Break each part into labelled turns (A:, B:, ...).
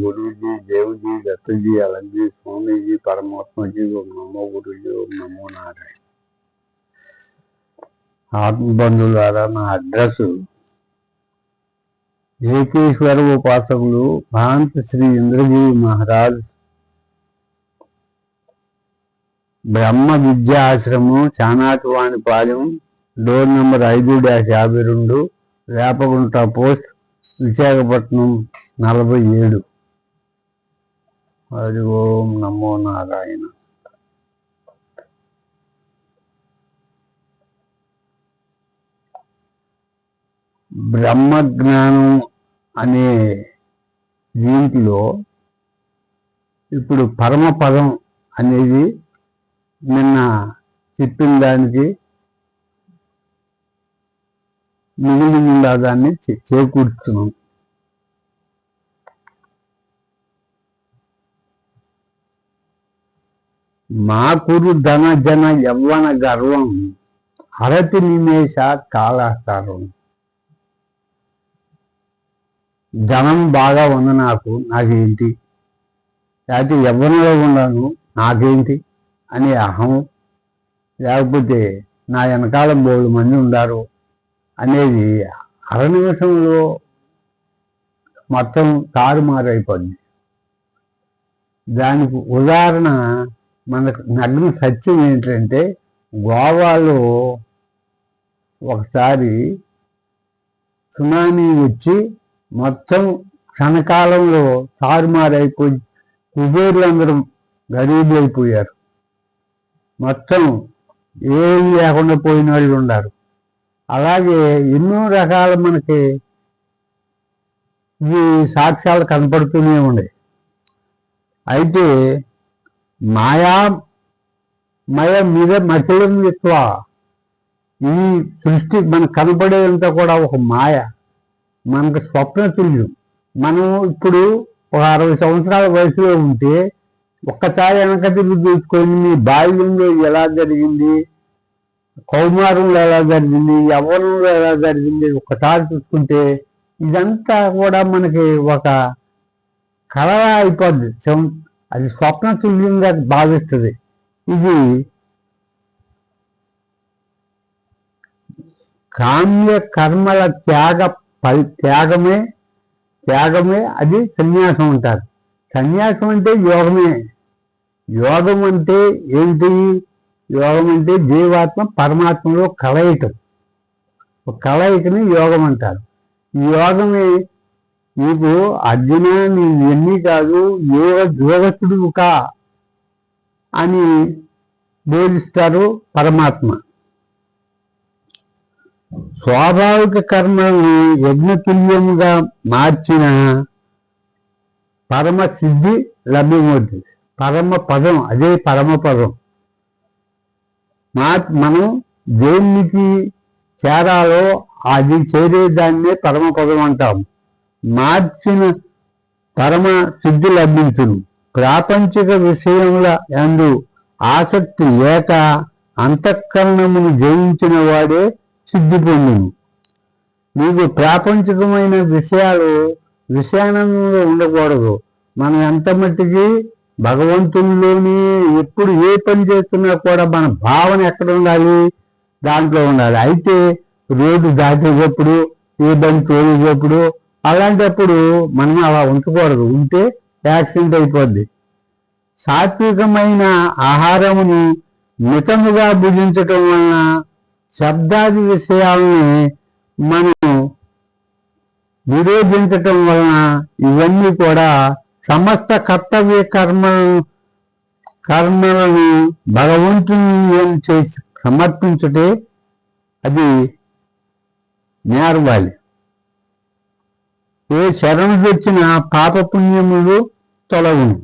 A: గురుజీ దేవుజీ దత్తుజీ అలంజీ స్వామీజీ పరమాత్మజీ ఓం నమో గురుజీ ఓం నమో నారాయణ. ఆత్మబంధువులారా నా అడ్రస్ ఏకేశ్వర ఉపాసకులు భాంత శ్రీ ఇంద్రజీవి మహారాజ్ బ్రహ్మ విద్యా ఆశ్రమం చానాటువాణిపాలెం డోర్ నెంబర్ ఐదు డాష్ యాభై రెండు వేపగుంట పోస్ట్ విశాఖపట్నం నలభై ఏడు. హరి ఓం నమో నారాయణ. బ్రహ్మ జ్ఞానం అనే దీంట్లో ఇప్పుడు పరమపదం అనేది నిన్న చెప్పిన దానికి మిగిలిన దాన్ని చే- మాకురు ధన జన యవ్వన గర్వం హరతి నిమేష కాలాస్తారం ధనం బాగా ఉంది నాకు నాకేంటి? లేకపోతే యవ్వనలో ఉన్నాను నాకేంటి? అనే అహం. లేకపోతే నా వెనకాల మూడు మంది ఉండారు. అనేది అర నిమిషంలో మొత్తం తారుమారైపోయింది. దానికి ఉదాహరణ మనకు నగ్న సత్యం ఏంటంటే గోవాలో ఒకసారి సునామీ వచ్చి మొత్తం క్షణకాలంలో తారుమారైపోయి కుబేర్లందరూ గరీబులు అయిపోయారు మొత్తం ఏమి లేకుండా పోయిన వాళ్ళు ఉన్నారు. అలాగే ఎన్నో రకాల మనకి ఈ సాక్ష్యాలు కనపడుతూనే ఉన్నాయి. అయితే మాయా మయ మీద మచలం ఎక్కువ ఈ సృష్టి మనకు కనపడేదంతా కూడా ఒక మాయ. మనకు స్వప్న తుల్యం మనం ఇప్పుడు ఒక అరవై సంవత్సరాల వయసులో ఉంటే ఒక్కసారి వెనక తిరిగి చూసుకొని మీ బాల్యంలో ఎలా జరిగింది? కౌమారంలో ఎలా జరిగింది యవ్వనంలో ఎలా జరిగింది ఒకసారి చూసుకుంటే ఇదంతా కూడా మనకి ఒక కళ అయిపోద్ది. అది స్వప్న తుల్యంగా భావిస్తుంది. ఇది కామ్య కర్మల త్యాగ ఫలి త్యాగమే త్యాగమే అది సన్యాసం అంటారు. సన్యాసం అంటే యోగమే. యోగం అంటే ఏంటి? యోగం అంటే జీవాత్మ పరమాత్మలో కలయికం కలయికని యోగం అంటారు. ఈ యోగమే నీకు అర్జున నీ ఎన్ని కాదు యోగ యోగస్తుడు కా అని బోధిస్తారు పరమాత్మ. స్వాభావిక కర్మలను యజ్ఞతుల్యముగా మార్చిన పరమ సిద్ధి లభ్యమవుతుంది. పరమ పదం అదే పరమ పదం మా మనం దేనికి చేరాలో అది చేరేదాన్నే పరమ పదం అంటాం మార్చిన పరమ సిద్ధి లభించును. ప్రాపంచిక విషయముల యందు ఆసక్తి లేక అంతఃకరణమును జయించిన వాడే సిద్ధి పొందును. నీకు ప్రాపంచికమైన విషయాలు విషయానందంలో ఉండకూడదు. మనం ఎంత మట్టికి భగవంతునిలోని ఎప్పుడు ఏ పని చేస్తున్నా కూడా మన భావన ఎక్కడ ఉండాలి? దాంట్లో ఉండాలి. అయితే రోడ్డు దాటేటప్పుడు ఏ బండి తోలేటప్పుడు అలాంటప్పుడు మనం అలా ఉంచకూడదు ఉంటే యాక్సిడెంట్ అయిపోద్ది. సాత్వికమైన ఆహారమును మితముగా భుజించటం వలన శబ్దాది విషయాలని మనం నిరోధించటం వలన ఇవన్నీ కూడా సమస్త కర్తవ్య కర్మలను కర్మలను భగవంతుని చేసి సమర్పించటే అది నేర్వాలి. ఏ శరణు తెచ్చిన పాపపుణ్యములు తొలగును.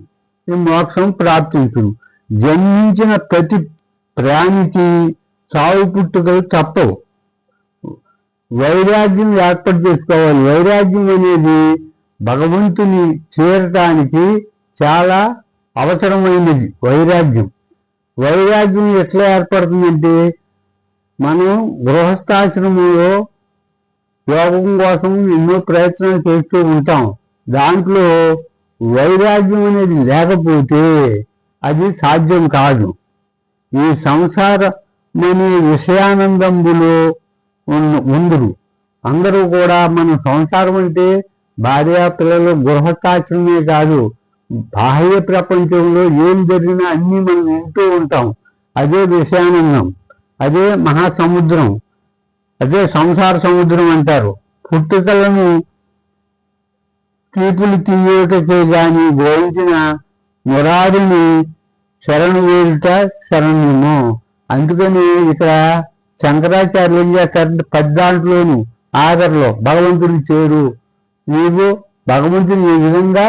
A: ఈ మోక్షం ప్రాప్తించును. జన్మించిన ప్రతి ప్రాణికి చావు పుట్టుకలు తప్పవు. వైరాగ్యం ఏర్పాటు చేసుకోవాలి. వైరాగ్యం అనేది భగవంతుని చేరటానికి చాలా అవసరమైనది వైరాగ్యం. వైరాగ్యం ఎట్లా ఏర్పడుతుందంటే మనం గృహస్థాశ్రమంలో యోగం కోసం ఎన్నో ప్రయత్నాలు చేస్తూ ఉంటాం. దాంట్లో వైరాగ్యం అనేది లేకపోతే అది సాధ్యం కాదు. ఈ సంసారమనే విషయానందంబులో ఉన్న- అందరూ కూడా మన సంసారం అంటే భార్య పిల్లలు గృహస్థాశ్రమే కాదు బాహ్య ప్రపంచంలో ఏం జరిగినా అన్నీ మనం వింటూ ఉంటాం. అదే విషయానందం అదే మహాసముద్రం అదే సంసార సముద్రం అంటారు. పుట్టుకలను తీపులు తీయటకే గాని గ్రహించిన మురారిని శరణు వేరుట శరణ్యము. అందుకని ఇక్కడ శంకరాచార్యులు ఏం చేస్తారంటే పద్దాంట్లోను ఆఖరిలో భగవంతుని చేరు. నీవు భగవంతుని ఈ విధంగా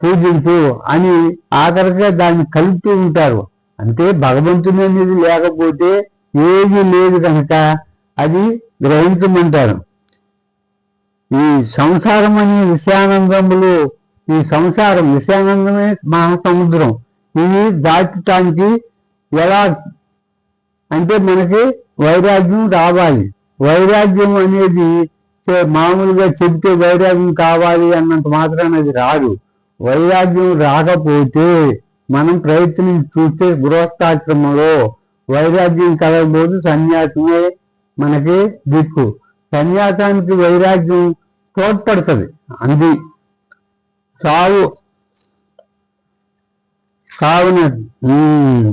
A: పూజించు అని ఆఖరిగా దాన్ని కలుపుతూ ఉంటారు. అంటే భగవంతుని అనేది లేకపోతే ఏది లేదు కనుక అది గ్రహించమంటారు. ఈ సంసారం అనే విషయానందములు ఈ సంసారం విషయానందమే మహాసముద్రం. ఇది దాటటానికి ఎలా అంటే మనకి వైరాగ్యం రావాలి. వైరాగ్యం అనేది మామూలుగా చెబితే వైరాగ్యం కావాలి అన్నంత మాత్రాన అది రాదు. వైరాగ్యం రాకపోతే మనం ప్రయత్నం చూస్తే గృహస్థాశ్రమంలో వైరాగ్యం కలగబోదు సన్యాసమే మనకి దిక్కు. సన్యాసానికి వైరాగ్యం తోడ్పడుతుంది అంది. సాగు కావున ఉమ్,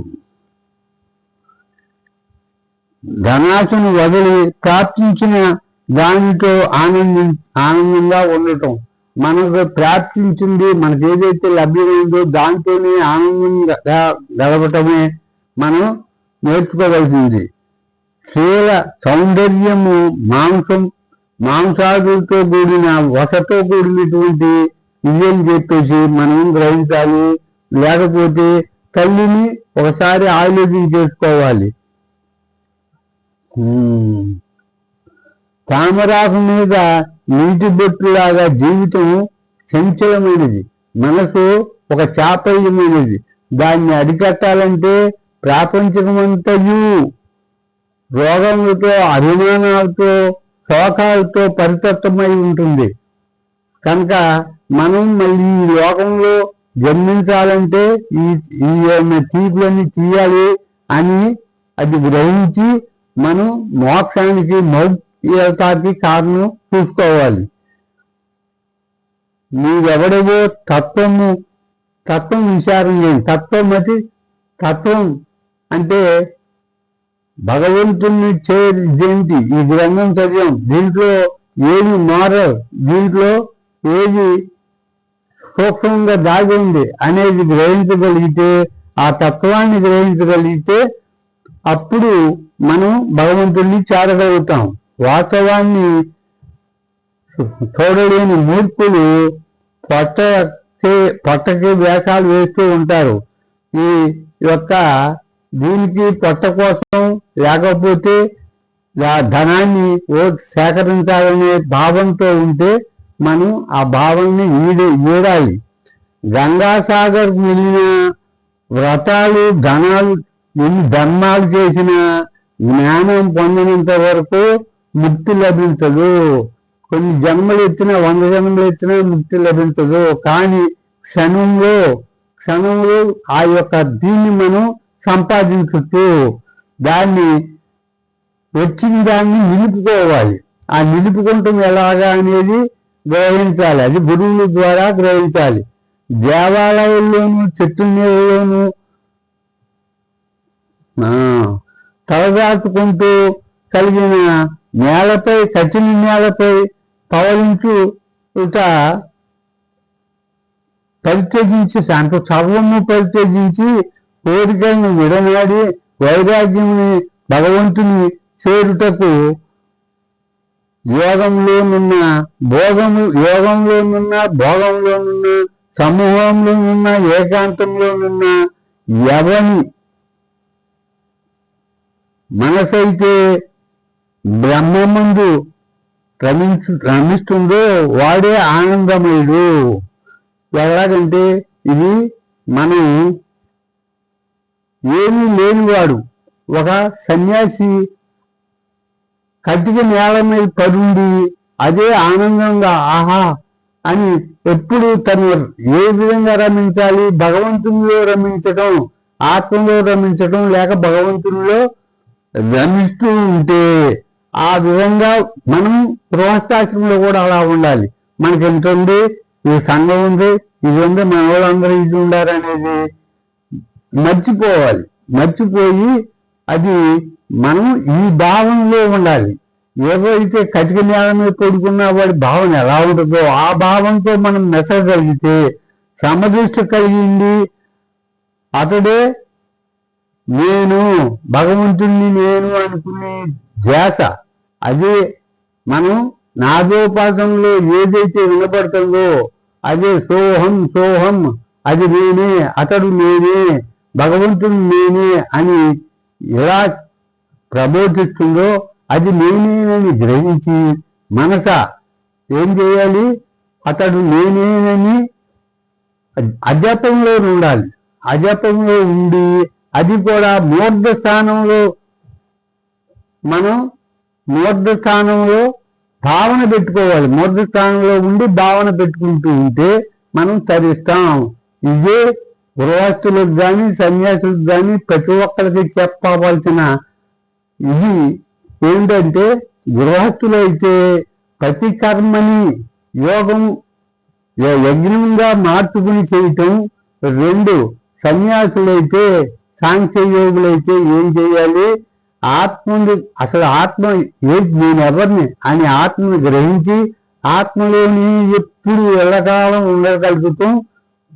A: ధనాశను వదిలి ప్రాప్తించిన దానితో ఆనంది ఆనందంగా ఉండటం. మనకు ప్రాప్తించింది మనకు ఏదైతే లభ్యమైందో దాంతోనే ఆనందంగా గడపటమే మనం నేర్చుకోవలసింది. శీల సౌందర్యము మాంసం మాంసాదులతో కూడిన వసతో కూడినటువంటి ఇదని చెప్పేసి మనం గ్రహించాలి. లేకపోతే తల్లిని ఒకసారి ఆలోచన చేసుకోవాలి. తామరాకు మీద నీటి బొట్టులాగా జీవితం సంచలమైనది మనకు ఒక చాపల్యమైనది. దాన్ని అరికట్టాలంటే ప్రాపంచకమంతయు రోగములతో అభిమానాలతో శోకాలతో పరితత్వమై ఉంటుంది. కనుక మనం మళ్ళీ ఈ లోకంలో జన్మించాలంటే ఈ ఈ యొక్క తీపులన్నీ తీయాలి అని అది గ్రహించి మనం మోక్షానికి తాకి కారణం చూసుకోవాలి. నీవెవడవో తత్వము తత్వం విచారం చేయండి తత్వం అది తత్వం అంటే భగవంతుని చేంటి ఈ గ్రంథం చదివాం. దీంట్లో ఏది మారల్ దీంట్లో ఏది సూక్ష్మంగా దాగి ఉంది అనేది గ్రహించగలిగితే ఆ తత్వాన్ని గ్రహించగలిగితే అప్పుడు మనం భగవంతుణ్ణి చేరగలుగుతాం. వాస్తవాన్ని చూడలేని మూర్ఖులు పట్టకే పట్టకి వేషాలు వేస్తూ ఉంటారు. ఈ యొక్క దీనికి పొట్ట కోసం లేకపోతే ధనాన్ని సేకరించాలనే భావంతో ఉంటే మనం ఆ భావాన్ని వీడి వీడాలి గంగాసాగర్ వెళ్ళిన వ్రతాలు ధనాలు ఎన్ని ధర్మాలు చేసిన జ్ఞానం పొందినంత వరకు ముక్తి లభించదు. కొన్ని జన్మలు ఎత్తినా వంద జన్మలు ఎత్తినా ముక్తి లభించదు. కానీ క్షణంలో క్షణంలో ఆ యొక్క దీన్ని మనం సంపాదించచ్చు దాన్ని వచ్చిన దాన్ని నిలుపుకోవాలి. ఆ నిలుపుకుంటాం ఎలాగా అనేది గ్రహించాలి. అది గురువుల ద్వారా గ్రహించాలి. దేవాలయాల్లోనూ చెట్టు నీళ్ళలోనూ ఆ, తలదాచుకుంటూ కలిగిన నేలపై కఠిన నేలపై పవలించు పరిత్యజించి అంత సర్వము పరిత్యజించి కోరికలను విడనాడి వైరాగ్యముని భగవంతుని చేరుటకు యోగంలోనున్న భోగము యోగంలోనున్న భోగంలోనున్న సమూహంలోనున్న ఏకాంతంలోనున్న ఎవని మనసైతే బ్రహ్మముందు రమించు రమిస్తుందో వాడే ఆనందమయుడు ఎలాగంటే ఇది మనం ఏమీ లేనివాడు. ఒక సన్యాసి కట్టిక నేల మీద పరుండి అదే ఆనందంగా ఆహా అని ఎప్పుడు తను ఏ విధంగా రమించాలి? భగవంతునిలో రమించటం ఆత్మలో రమించటం లేక భగవంతునిలో రమిస్తూ ఉంటే ఆ విధంగా మనం గృహస్థాశ్రమంలో కూడా అలా ఉండాలి. మనకి ఎంత ఉంది? ఈ సంఘం ఉంది. ఇది ఉంది. మన వాళ్ళందరూ ఇది ఉండారు అనేది మర్చిపోవాలి. మర్చిపోయి అది మనం ఈ భావంలో ఉండాలి. ఏవైతే కటిక నేల మీద పడుకున్న వాడి భావన ఎలా ఉంటుందో ఆ భావంతో మనం మెసగలిగితే సమదృష్టి కలిగింది. అతడే నేను భగవంతుణ్ణి నేను అనుకునే ధ్యాస అది మనం నాదోపాసంలో ఏదైతే వినపడుతుందో అదే సోహం సోహం అది నేనే అతడు నేనే భగవంతుడు నేనే అని ఎలా ప్రబోధిస్తుందో అది నేనేనని గ్రహించి మనస ఏం చేయాలి? అతడు నేనేనని అజపంలో ఉండాలి. అజపంలో ఉండి అది కూడా మూర్ధ స్థానంలో మనం మూర్ధ స్థానంలో భావన పెట్టుకోవాలి. మూర్ధ స్థానంలో ఉండి భావన పెట్టుకుంటూ ఉంటే మనం తరిస్తాం ఇదే గృహస్థులకు కానీ సన్యాసులకు కానీ ప్రతి ఒక్కరికి చెప్పవలసిన ఇది ఏంటంటే గృహస్థులైతే ప్రతి కర్మని యోగం యజ్ఞంగా మార్చుకుని చేయటం రెండు. సన్యాసులైతే సాంఖ్య యోగులైతే ఏం చేయాలి? ఆత్మని అసలు ఆత్మ ఏ నేను ఎవరిని? అని ఆత్మను గ్రహించి ఆత్మలోని ఎప్పుడు ఎల్లకాలం ఉండగలుగుతూ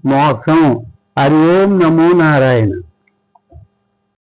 A: మోక్షం. హరి ఓం నమో నారాయణ.